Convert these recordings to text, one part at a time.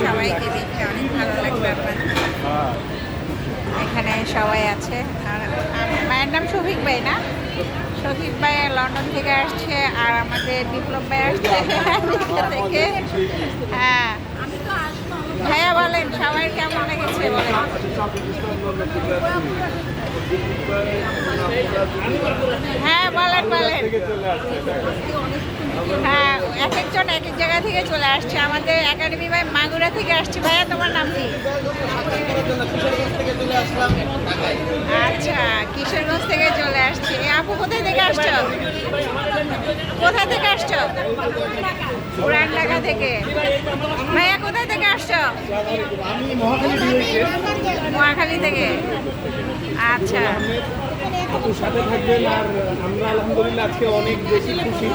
সবাইকে দেখে অনেক ভালো লাগবে আপনার এখানে সবাই আছে আর মায়ের নাম শফিক ভাই না শফিক ভাই লন্ডন থেকে আসছে আর আমাদের বিপ্লব ভাই আসছে থেকে হ্যাঁ ভাইয়া বলেন, সবাই কেমন লেগেছে হ্যাঁ বলেন বলেন। হ্যাঁ এক একজন এক এক জায়গা থেকে চলে আসছে। আমাদের একাডেমি ভাই মাগুরা থেকে আসছে। ভাইয়া, তোমার নাম কি? আচ্ছা কিশোরগঞ্জ থেকে চলে আসছে। আপু, কোথায় থেকে আসছো? কোথায় থেকে আসছো? ঢাকা থেকে? ভাইয়া, কোথায় থেকে আসছো? মহাখালী থেকে। আচ্ছা। আলহামদুলিল্লাহ অনেক বেশি খুশি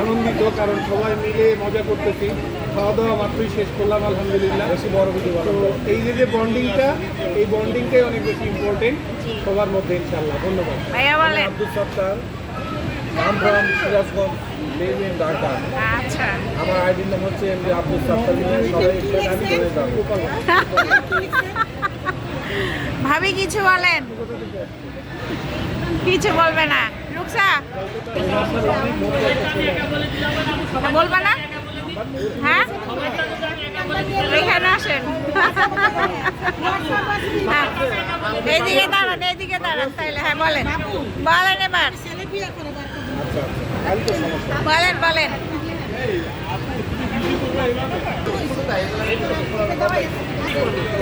আনন্দিত কারণ সবাই মিলে মজা করতেছি খাওয়া দাওয়া মাত্রই শেষ করলাম আলহামদুলিল্লাহ বেশি বড় এই যে যে বন্ডিংটা এই বন্ডিংটাই অনেক বেশি ইম্পর্টেন্ট সবার মধ্যে ইনশাল্লাহ ধন্যবাদ আব্দুল ফ্রম সিরাজগঞ্জ ঢাকা আচ্ছা। আমার আইডির নাম হচ্ছে এমডি আব্দুল সত্তার। সবাই ধরে ভাবি কিছু বলেন। কিছু বলবে না। রুকসা? বলবে না? হ্যাঁ? এখানে আসেন। হ্যাঁ। এইদিকে দাঁড়ান এইদিকে দাঁড়ান তাইলে হ্যাঁ বলেন। বলেন এবার। বলেন বলেন।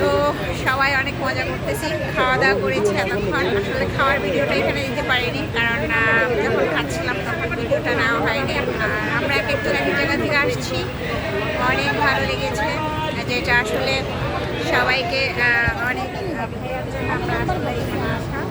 তো সবাই অনেক মজা করতেছি। খাওয়া দাওয়া করেছি, এতক্ষণ। আসলে খাওয়ার ভিডিওটা এখানে দিতে পারিনি, কারণ যখন খাচ্ছিলাম তখন ভিডিওটা নেওয়া হয়নি। আমরা এক একজন এক জায়গা থেকে আসছি। অনেক ভালো লেগেছে। যেটা আসলে সবাইকে অনেক, আমরা আসলে এখানে আসা আজকে আমরা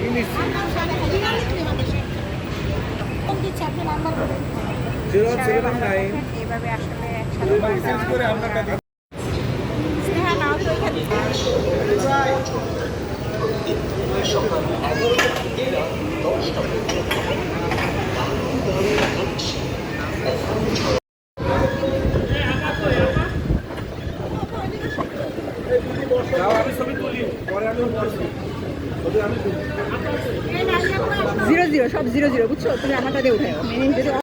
ইলিশ জিরো সেভেন নাইন এইভাবে আসলে একসাথে করে আপনাকে দিই। স্নেহা নাও তো এখান থেকে। যাও আমি ছবি তুলি, পরে আমি জিরো জিরো সব জিরো জিরো বুঝছ? তুমি আমারটা দিয়ে মেনে যদি